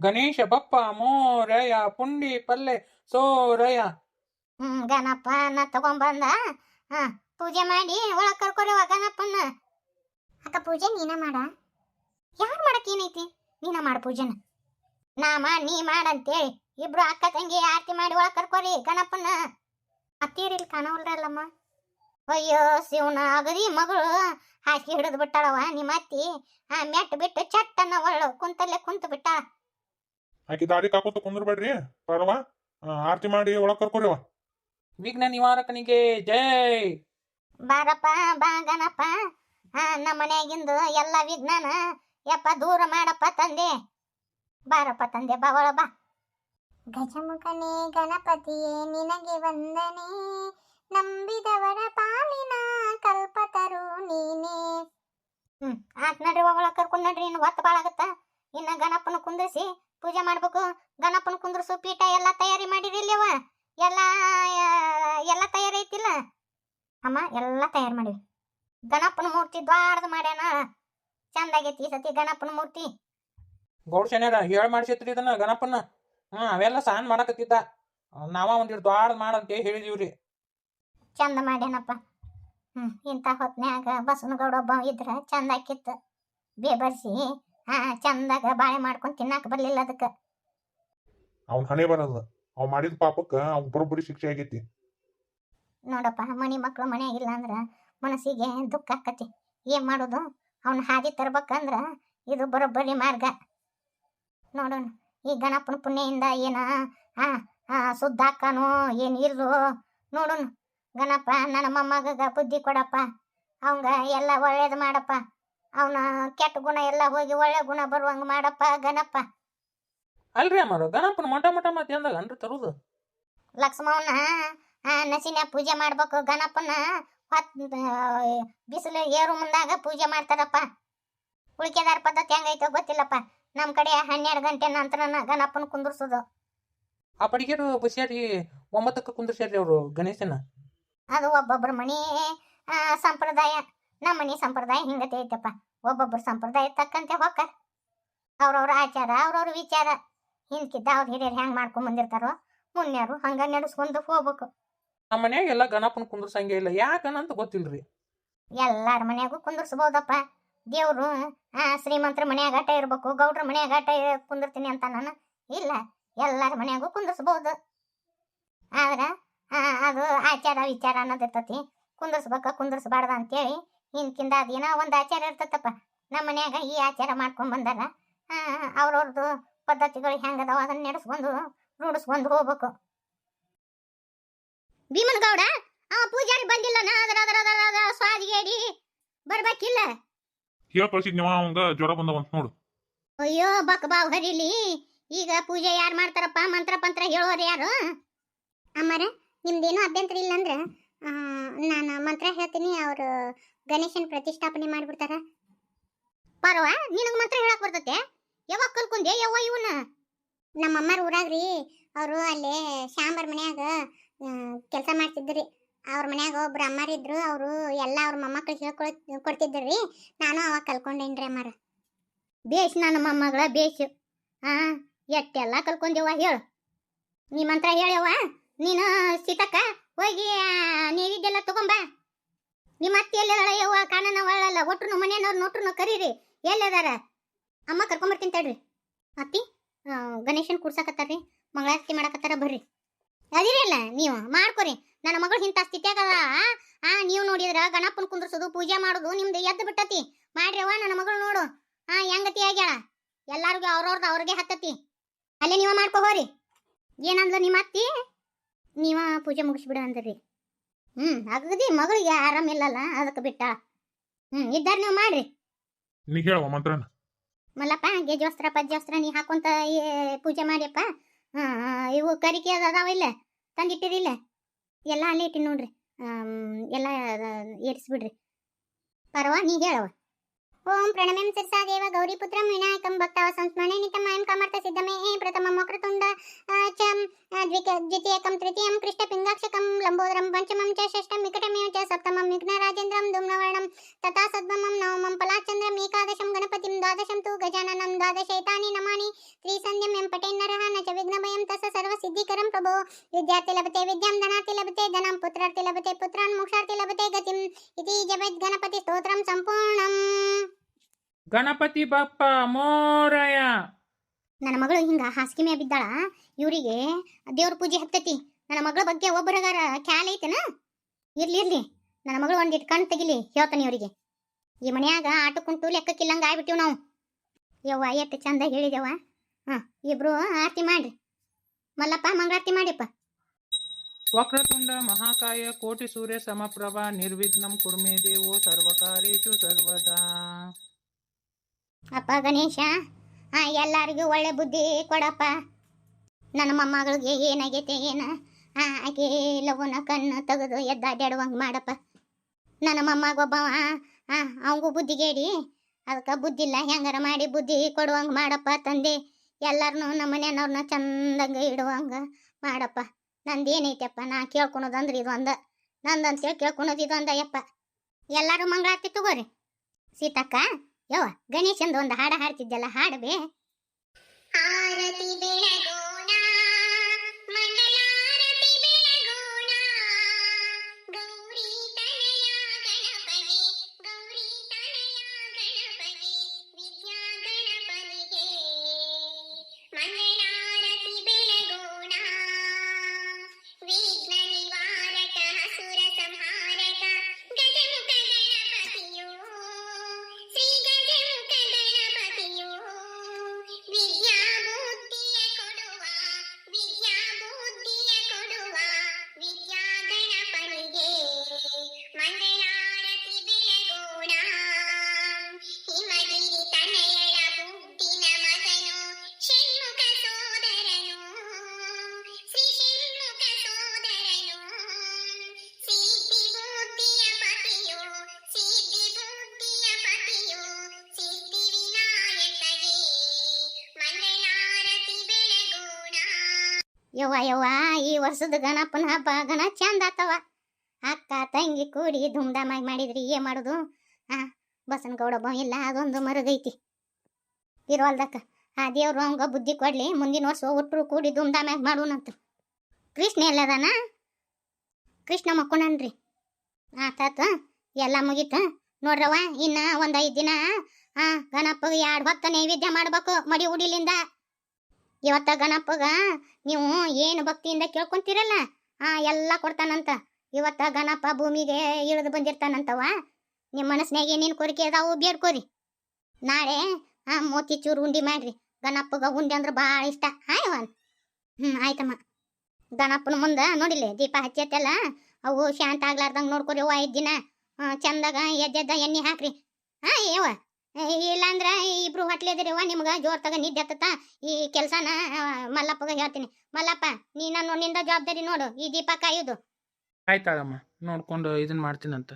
ಗಣೇಶ ಬಪ್ಪ ಮೋರಯ ಪುಂಡಿ ಪಲ್ಲೆ ಸೋರಯ. ಹ್ಮ್, ಗಣಪನ ತಗೊಂಬಂದ, ಹ, ಪೂಜೆ ಮಾಡಿ ಒಳಗ್ ಕರ್ಕೊರಿವ ಗಣಪನ ಅಕ್ಕ, ಪೂಜೆ ನೀನ ಮಾಡ. ಯಾರು ಮಾಡಕ್ ಏನೈತಿ? ನೀನ ಮಾಡ ಪೂಜೆನ. ನಾ ಮಾಡ ನೀ ಮಾಡಂತೇಳಿ. ಇಬ್ರು ಅಕ್ಕ ತಂಗಿ ಆರತಿ ಮಾಡಿ ಒಳಗ್ ಕರ್ಕೊರಿ ಗಣಪನ್ನ. ಅತ್ತೀರಿಲ್ ಕಾಣವಲ್ರಲ್ಲಮ್ಮ. ಅಯ್ಯೋ, ಶಿವನ ಅಗದಿ ಮಗಳು. ಹಾಕಿ ಹಿಡಿದು ಬಿಟ್ಟಾಳವ ನಿಮ್ಮ ಅತ್ತಿ ಆ, ಮೆಟ್ ಬಿಟ್ಟು ಚಟ್ಟನ್ನ ಒಳ್ಳು ಕುಂತಲ್ಲೇ ಕುಂತು ಬಿಟ್ಟಾಳ. ಆಕಿ ದಾರಿ ಕಾಕೋತ ಕುಂದ್ರಬೇಡ್ರಿ ಪರವ. ಆರತಿ ಮಾಡಿ ಒಳಗ್ ಕರ್ಕೊರಿವ ವಿಘ್ನ ನಿವಾರಕನಿಗೆ ಜೈ. ಬಾರಪ್ಪ ಬಾ ಗಣಪ ಹಾ ನಮ್ಮ ಮನೆಯಾಗಿಂದು ಎಲ್ಲ ವಿಜ್ಞಾನ ಯಪ್ಪ ದೂರ ಮಾಡಪ್ಪ ತಂದೆ. ಬಾರಪ್ಪ ತಂದೆ ಬಾ ಒಳ ಬಾ. ಗಜಮುಖನೇ ಗಣಪತಿಯೇ ನಿನಗೆ ವಂದನೆ. ನಂಬಿದವರ ಪಾಲಿನ ಕಲ್ಪತರು ನೀನೇ. ಹ್ಮ್ ಆತ್ ನಡ್ರಿ ಒಳ ಕರ್ಕೊಂಡ್ ನಡ್ರಿ ಇನ್ನು ಹೊತ್ತು ಬಾಳಾಗತ್ತ ಇನ್ನ ಗಣಪನ ಕುಂದ್ರಿಸಿ ಪೂಜೆ ಮಾಡ್ಬೇಕು ಗಣಪನ ಕುಂದ್ರಸು ಪೀಠ ಎಲ್ಲ ತಯಾರಿ ಮಾಡಿರಿ ಇಲ್ಲವ ಎಲ್ಲ ಎಲ್ಲ ತಯಾರಿ ಐತಿಲ್ಲ? ಅಮ್ಮ ಎಲ್ಲ ತಯಾರು ಮಾಡಿವಿ. ಗಣಪನ ಮೂರ್ತಿ ದ್ವಾರದ ಮಾಡ್ಯಾನ. ಚಂದಾಗೈತಿ ಈ ಸತಿ ಗಣಪನ ಮೂರ್ತಿ. ಗೌಡ್ಶನ್ಯಾರ ಹೇಳ್ ಮಾಡಿಸಿತ್ರಿ ಇದನ್ನ ಗಣಪನ್ನ ಹ್ಞೂ ಅವೆಲ್ಲ ಸಾನ್ ಮಾಡಕತ್ತಿದ್ದ. ನಾವ ಒಂದಿಟ್ಟು ದ್ವಾರದ ಮಾಡಂತ ಹೇಳಿದೀವ್ರಿ. ಚಂದ ಮಾಡ್ಯಾನಪ್ಪ. ಹ್ಮ್ ಇಂಥ ಹೊತ್ನ್ಯಾಗ ಬಸವನಗೌಡ ಒಬ್ಬ ಇದ್ರ ಚಂದ ಆಕಿತ್ತು. ಬೇಬರ್ಸಿ ಹಾ ಚಂದಾಗ ಬಾಳೆ ಮಾಡ್ಕೊಂಡು ತಿನ್ನಾಕ ಬರ್ಲಿಲ್ಲ ಅದಕ್ಕ. ಅವ್ನ ಹಣೆ ಬರೋದು ಅವ್ ಮಾಡಿದ ಪಾಪಕ್ಕ ಅವ್ನ ಬರೋಬ್ಬರಿ ಶಿಕ್ಷೆ ಆಗೈತಿ. ನೋಡಪ್ಪ ಮನಿ ಮಕ್ಕಳು ಮನ್ಯಾಗ ಇಲ್ಲ ಅಂದ್ರ ಮನಸ್ಸಿಗೆ ದುಃಖ ಆಕತಿ. ಏನ್ ಮಾಡೋದು? ಅವನ ಹಾದಿ ತರ್ಬೇಕಂದ್ರ ಇದು ಬರೋಬ್ಬರಿ ಮಾರ್ಗ. ನೋಡೋಣ ಈ ಗಣಪನ ಪುಣ್ಯದಿಂದ ಏನ ಆ ಆ ಸುದ್ದ ಹಾಕನು ಏನ್ ಇರ್ಲು ನೋಡೋಣ. ಗಣಪ ನನ್ನ ಮೊಮ್ಮಗ ಬುದ್ಧಿ ಕೊಡಪ್ಪ. ಅವಂಗ ಎಲ್ಲ ಒಳ್ಳೇದು ಮಾಡಪ್ಪ. ಅವನ ಕೆಟ್ಟ ಗುಣ ಎಲ್ಲ ಹೋಗಿ ಒಳ್ಳೆ ಗುಣ ಬರುವಂಗ ಮಾಡಪ್ಪ ಗಣಪ್ಪ. ಅಲ್ರಿ ಅಮ್ಮಾರ ಗಣಪನ ಮೊಟ ಮೊಟ ಮತ್ತೆ ಎಂದಾಗ ಅನ್ರಿ ತರುದು? ಲಕ್ಷ್ಮವನ್ನ ಆ ನಸಿನ ಪೂಜೆ ಮಾಡ್ಬೇಕು ಗಣಪನ ಹೊತ್ ಬಿಸಿಲು ಏರು ಮುಂದಾಗ ಪೂಜೆ ಮಾಡ್ತಾರಪ್ಪ. ಉಳಿಕೆದಾರ ಪದ್ಧತಿ ಹೆಂಗೈತೋ ಗೊತ್ತಿಲ್ಲಪ್ಪ. ನಮ್ಮ ಕಡೆ ಹನ್ನೆರಡು ಗಂಟೆ ನಂತರ ಗಣಪನ ಕುಂದ್ರಸೋದು. ಆ ಪಡಿಗೆರು ಬಸ್ಯಾರಿ ಒಂಬತ್ತಕ್ಕೆ ಕುಂದಿರ್ಸ್ಯಾರಿ ಅವರು ಗಣೇಶನ? ಅದು ಒಬ್ಬೊಬ್ಬರ ಮನೆ ಸಂಪ್ರದಾಯ. ನಮ್ಮ ಮನಿ ಸಂಪ್ರದಾಯ ಹಿಂಗತೆ ಐತಪ್ಪ. ಒಬ್ಬೊಬ್ಬರ ಸಂಪ್ರದಾಯ ತಕ್ಕಂತೆ ಹೋಗ್ತಾರ ಅವ್ರವ್ರ ಆಚಾರ ಅವ್ರವ್ರ ವಿಚಾರ. ಹಿಂದ್ಕಿದ್ದ ಅವ್ರ ಹಿರಿಯರು ಹೆಂಗ್ ಮಾಡ್ಕೊಂಡ್ ಬಂದಿರ್ತಾರೋ ಮುನ್ಯಾರು ಹಂಗ ನಡೆಸ್ಕೊಂಡು ಹೋಗ್ಬೇಕು. ನಮ್ಮ ಮನ್ಯಾಗ ಎಲ್ಲ ಗಣಪನ ಕುಂದ್ರಸಂಗೆ ಇಲ್ಲ. ಯಾಕನಂತ ಗೊತ್ತಿಲ್ರಿ? ಎಲ್ಲಾರ ಮನ್ಯಾಗೂ ಕುಂದರ್ಸ್ಬೋದಪ್ಪ. ದೇವ್ರು ಆ ಶ್ರೀಮಂತರ ಮನ್ಯಾಗ ಆಟ ಇರ್ಬೇಕು ಗೌಡ್ರ ಮನ್ಯಾಗ ಆಟ ಇ- ಕುಂದಿರ್ತೀನಿ ಅಂತ ನಾನು ಇಲ್ಲ. ಎಲ್ಲಾರ ಮನ್ಯಾಗೂ ಕುಂದರ್ಸ್ಬೋದು. ಆದ್ರ ಆ, ಅದು ಆಚಾರ ವಿಚಾರ ಅನ್ನೋದಿರ್ತತಿ ಕುಂದರ್ಸ್ಬೇಕ ಕುಂದರ್ಸ್ಬಾರ್ದ ಅಂತೇಳಿ ಹಿಂದ್ಕಿಂದ ಅದೇನೋ ಒಂದು ಆಚಾರ ಇರ್ತತಪ್ಪ ನಮ್ಮ ಮನ್ಯಾಗ ಈ ಆಚಾರ ಮಾಡ್ಕೊಂಡ್ ಬಂದಾರ. ಅವ್ರವ್ರದ್ದು ಪದ್ಧತಿಗಳು ಹೆಂಗದಾವ ಅದನ್ನ ನಡೆಸ್ಕೊಂಡು ರೂಢಿಸ್ಕೊಂಡು ಹೋಗ್ಬೇಕು. ಭೀಮನ್ ಗೌಡ ಆ ಪೂಜಾರಿ ಬಂದಿಲ್ಲ ಅದರ ಅದರ ಅದರ ಅದರ ಸ್ವಾದಿಗೇಡಿ ಬರ್ಬೇಕಿಲ್ಲ? ಹೇಳ ಕಳ್ಸಿದ್ನವ ಅವಂಗ ಜ್ವರ ಬಂದವಂತ ನೋಡು. ಅಯ್ಯೋ ಬಕ್ ಬಾವ್ ಹರಿಲಿ ಈಗ ಪೂಜೆ ಯಾರು ಮಾಡ್ತಾರಪ್ಪ? ಮಂತ್ರ ಪಂತ್ರ ಹೇಳೋರು ಯಾರು? ಅಮ್ಮರ ನಿಮ್ದೇನು ಅಭ್ಯಂತರ ಇಲ್ಲ ಅಂದ್ರೆ ನಾನು ಮಂತ್ರ ಹೇಳ್ತೀನಿ, ಅವರು ಗಣೇಶನ್ ಪ್ರತಿಷ್ಠಾಪನೆ ಮಾಡಿಬಿಡ್ತಾರ. ಪರವ, ನಿನಗೆ ಮಂತ್ರ ಹೇಳಕ್ ಬರ್ತತೆ? ಯಾವಾಗ ಕಲ್ಕೊಂಡೆ ಯಾವ ಇವನು ನಮ್ಮ ಅಮ್ಮರ ಊರಾಗ್ರಿ, ಅವರು ಅಲ್ಲಿ ಶಾಂಬರ್ ಮನ್ಯಾಗ ಕೆಲಸ ಮಾಡ್ತಿದ್ರಿ. ಅವ್ರ ಮನ್ಯಾಗ ಒಬ್ರು ಅಮ್ಮಾರ ಇದ್ರು, ಅವರು ಎಲ್ಲ ಅವ್ರ ಮೊಮ್ಮಕ್ಳಿಗೆ ಹೇಳ್ಕೊಳ್ ರೀ ನಾನು ಅವಾಗ ಕಲ್ಕೊಂಡೇನ್ರಿ ಅಮ್ಮಾರ. ಬೇಷ್ ನನ್ನ ಮೊಮ್ಮಗಳ ಬೇಷ್. ಹಾ ಎಟ್ಟೆಲ್ಲ ಕಲ್ಕೊಂಡೇವ ಹೇಳು. ನೀ ಮಂತ್ರ ಹೇಳ್ಯವ ನೀನು ಸೀತಕ್ಕ ಹೋಗಿ ನೀವಿದೆಲ್ಲ ತಗೊಂಬ. ನಿಮ್ಮ ಅತ್ತಿ ಎಲ್ಲದಾಳ ಯವ್ವ ಕಾಣನ ಒಳ್ಳಲ್ಲ ಒಟ್ರು ಮನೆಯವ್ರು ನೋಟ್ರು ಕರೀರಿ. ಎಲ್ಲದಾರ? ಅಮ್ಮ ಕರ್ಕೊಂಬರ್ತೀನಿ ತಡ್ರಿ. ಅತ್ತಿ ಆ, ಗಣೇಶನ್ ಕೂಡ್ಸಾಕತ್ತಾರ್ರಿ. ಮಂಗಳಾರತಿ ಮಾಡಕತ್ತಾರ ಬರ್ರಿ. ಅದಿರಲ್ಲ ನೀವು ಮಾಡ್ಕೊರಿ. ನನ್ನ ಮಗಳು ಇಂಥ ಸ್ಥಿತಿಯಾಗದ ಆ ನೀವು ನೋಡಿದ್ರ ಗಣಪನ ಕುಂದ್ರಸೋದು ಪೂಜೆ ಮಾಡೋದು ನಿಮ್ದು ಎದ್ದು ಬಿಟ್ಟತಿ. ಮಾಡ್ರವ್ವ ನನ್ನ ಮಗಳು ನೋಡು. ಹಾ ಹೆಂಗತಿ ಆಗ್ಯಾಳ? ಎಲ್ಲಾರ್ಗು ಅವ್ರವ್ರದ್ದು ಅವ್ರಿಗೆ ಹತ್ತತಿ. ಅಲ್ಲೇ ನೀವ ಮಾಡ್ಕೊ ಹೋರಿ. ಏನಂದ್ಲ ನಿಮ್ಮ ಅತ್ತಿ? ನೀವ ಪೂಜೆ ಮುಗಿಸ್ಬಿಡ ಅಂದ್ರಿ. ಹ್ಮ್ ಅಗದಿ ಮಗಳಿಗೆ ಆರಾಮಿಲ್ಲಲ್ಲ ಅದಕ್ಕೆ ಬಿಟ್ಟ. ಹ್ಮ್ ಇದ್ದಾರ ನೀವು ಮಾಡ್ರಿ. ನೀ ಹೇಳುವ ಮಂತ್ರನ. ಮಲ್ಲಪ್ಪ ಗೆಜ್ವಸ್ತ್ರ ಪಜ್ವಸ್ತ್ರ ನೀ ಹಾಕೊಂತ ಪೂಜೆ ಮಾಡಿಯಪ್ಪ. ಇವು ಕರಿಕೆ ಅದ ಅದಾವ ಇಲ್ಲ ತಂದಿಟ್ಟಿರಿಲ್ಲ ಎಲ್ಲ ಅಲ್ಲೇ ಇಟ್ಟಿ ನೋಡ್ರಿ. ಎಲ್ಲ ಏರಿಸ್ಬಿಡ್ರಿ. ಪರವ ನೀ ಹೇಳವ. ಓಂ ಪ್ರಣಮ್ಯಂ ಗೌರಿ ಪುತ್ರ ವಿನಾಯಕಂ ಭಕ್ತವ ಸಂಸ್ಮರಣೆ ನಿತಮಯಂ ಕಾಮರ್ಥ ಸಿದ್ಧಮೇ ಪ್ರಥಮ ಚ ద్వితీయకం తృతీయం కృష్ణ పింగాక్షకం లంబోదరం పంచమం చ షష్టం వికటమేవ చ సప్తమం విఘ్నరాజేంద్రం దుమ్నవర్ణం తథా సద్వమం నవమం పలాచంద్రం ఏకాదశం గణపతిం ద్వాదశం తు గజాననం ద్వాదశైతాని నమాని త్రిసంధ్యం ఎంపటేన్నరః న నచ విఘ్నభయం తస సర్వసిద్ధికరం ప్రభో విద్యార్థి లభతే విద్యాం ధనార్థి లభతే ధనం పుత్రార్థి లభతే పుత్రాన్ మోక్షార్థి లభతే గతిం ఇది జపేత్ గణపతి స్తోత్రం సంపూర్ణం. గణపతి బప్ప మోరయ! ನನ್ನ ಮಗಳು ಹಿಂಗ ಹಾಸಿಗೆ ಮೇ ಬಿದ್ದಾಳ ಇವರಿಗೆ ದೇವ್ರ ಪೂಜೆ ಹತ್ತತಿ. ನನ್ನ ಮಗಳ ಬಗ್ಗೆ ಒಬ್ಬರಗಾರ ಖ್ಯಾಲ ಐತೆನ? ಇರ್ಲಿ ಇರ್ಲಿ. ನನ್ನ ಮಗಳು ಒಂದಿಟ್ಟು ಕಣ್ ತೆಗಿಲಿ ಹೇಳ್ತಾನೆ ಇವರಿಗೆ. ಈ ಮನ್ಯಾಗ ಆಟ ಕುಂಟು ಲೆಕ್ಕಕ್ಕಿಲ್ಲಂಗ ಆಗ್ಬಿಟ್ಟಿವ್ ನಾವು. ಯವ್ವ ಎಷ್ಟು ಚಂದ ಹೇಳಿದೆವ್ವ ಹಾ ಇಬ್ರು ಆರತಿ ಮಾಡ್ರಿ. ಮಲ್ಲಪ್ಪ ಮಂಗಳಾರತಿ ಮಾಡಿಪ್ಪ. ವಕ್ರತುಂಡ ಮಹಾಕಾಯ ಕೋಟಿ ಸೂರ್ಯ ಸಮಪ್ರಭಾ ನಿರ್ವಿಘ್ನಂ ಕುರ್ಮೇ ದೇವೋ ಸರ್ವಕಾರೇಶು ಸರ್ವದಾ. ಅಪ್ಪ ಗಣೇಶ ಹಾ, ಎಲ್ಲರಿಗೂ ಒಳ್ಳೆ ಬುದ್ಧಿ ಕೊಡಪ್ಪ. ನನ್ನ ಮೊಮ್ಮಗಳಿಗೆ ಏನಾಗೈತೆ ಏನ? ಹಾಂ, ಆಕೆ ಲವನ ಕಣ್ಣು ತೆಗೆದು ಎದ್ದಾಡ್ಯಾಡುವಂಗೆ ಮಾಡಪ್ಪ. ನನ್ನ ಮೊಮ್ಮಗೊಬ್ಬವ ಹಾ, ಅವಂಗೂ ಬುದ್ಧಿಗೇಡಿ ಅದಕ್ಕೆ ಬುದ್ಧಿ ಇಲ್ಲ, ಹೆಂಗಾರ ಮಾಡಿ ಬುದ್ಧಿ ಕೊಡುವಂಗೆ ಮಾಡಪ್ಪ ತಂದೆ. ಎಲ್ಲರನ್ನೂ ನಮ್ಮ ಮನೆಯವ್ರನ್ನ ಚಂದಂಗೆ ಇಡುವಂಗ ಮಾಡಪ್ಪ. ನಂದು ಏನೈತಪ್ಪ, ನಾ ಕೇಳ್ಕೊಳೋದಂದ್ರೆ ಇದು ಒಂದ ನಂದಂತೇಳಿ ಕೇಳ್ಕೊಳೋದು ಇದು ಒಂದ ಎಲ್ಲರೂ ಮಂಗಳಾರತಿ ತಗೋರಿ. ಸೀತಕ್ಕ. ಯವ್ವ ಗಣೇಶಂದು ಒಂದು ಹಾಡ ಹಾಡ್ತಿದ್ದೆಲ್ಲ ಹಾಡಬೇ ಆರತಿ ಬೆಳಗೋಣ ಯವ್ವ ಯವ್ವ, ಈ ವರ್ಷದ ಗಣಪನ ಹಬ್ಬ ಗಣ ಚಂದ ಆತವ ಅಕ್ಕ, ತಂಗಿ ಕೂಡಿ ಧೂಮ್ಧಾಮಾಗಿ ಮಾಡಿದ್ರಿ ಏ ಮಾಡುದು? ಆ ಬಸನಗೌಡ ಒಬ್ಬ ಇಲ್ಲ, ಅದೊಂದು ಮರಗೈತಿ ಇರೋಲ್ದಕ್ಕ ಆ ದೇವ್ರು ಅವಂಗ ಬುದ್ಧಿ ಕೊಡ್ಲಿ, ಮುಂದಿನ ವರ್ಷ ಒಟ್ಟರು ಕೂಡಿ ಧೂಮ್ಧಾಮಾಗಿ ಮಾಡೋಣಂತ ಕೃಷ್ಣ ಎಲ್ಲದಾನ? ಕೃಷ್ಣ ಮಕ್ಕೊಂಡನ್ರಿ ಆತಾತ ಎಲ್ಲ ಮುಗೀತ? ನೋಡ್ರವ ಇನ್ನ ಒಂದು ಐದು ದಿನ, ಆ, ಗಣಪಗೆ ಎರಡು ಭಕ್ತ ನೈವೇದ್ಯ ಮಾಡ್ಬೇಕು, ಮಡಿ ಉಡಿಲಿಂದ. ಇವತ್ತ ಗಣಪಗ ನೀವು ಏನು ಭಕ್ತಿಯಿಂದ ಕೇಳ್ಕೊಂತೀರಲ್ಲ? ಆ, ಎಲ್ಲ ಕೊಡ್ತಾನಂತ. ಇವತ್ತ ಗಣಪ ಭೂಮಿಗೆ ಇಳಿದು ಬಂದಿರ್ತಾನಂತವ ನಿಮ್ಮ ಮನಸ್ಸಿನಾಗ ಏನೇನು ಕೋರಿಕೆ ಅದಾವು, ಬೇಡ್ಕೋರಿ. ನಾಳೆ, ಆ, ಮೋತಿ ಚೂರು ಉಂಡಿ ಮಾಡ್ರಿ. ಗಣಪ್ಪಗ ಉಂಡಿ ಅಂದ್ರೆ ಭಾಳ ಇಷ್ಟ. ಹಾಯವ ಹ್ಞೂ ಆಯ್ತಮ್ಮ. ಗಣಪ್ಪನ ಮುಂದೆ ನೋಡಿಲಿ ದೀಪ ಹಚ್ಚತ್ತಲ್ಲ ಅವು ಶಾಂತ ಆಗ್ಲಾರ್ದಂಗೆ ನೋಡ್ಕೊರಿ ಅವ್ವ ಐದು ದಿನ. ಚಂದಾಗ ಎದ್ದೆದ್ದ ಎಣ್ಣೆ ಹಾಕ್ರಿ. ಹಾ ಏವ ಇಲ್ಲಾಂದ್ರ ಇಬ್ರು ಹೊಟ್ಲೆದಿರವ ನಿಮ್ಗೆ ಜೋರ್ ತಗ ನಿದ್ದೆ ಹತ್ತತ ಈ ಕೆಲಸನ ಮಲ್ಲಪ್ಪಗ ಹೇಳ್ತೀನಿ. ಮಲ್ಲಪ್ಪ, ನೀ ನನ್ನ ನಿಂದ ಜವಾಬ್ದಾರಿ ನೋಡು, ಈ ದೀಪ ಕಾಯುದು. ಆಯ್ತಾಗಮ್ಮ ನೋಡ್ಕೊಂಡು ಇದನ್ನ ಮಾಡ್ತೀನಂತ.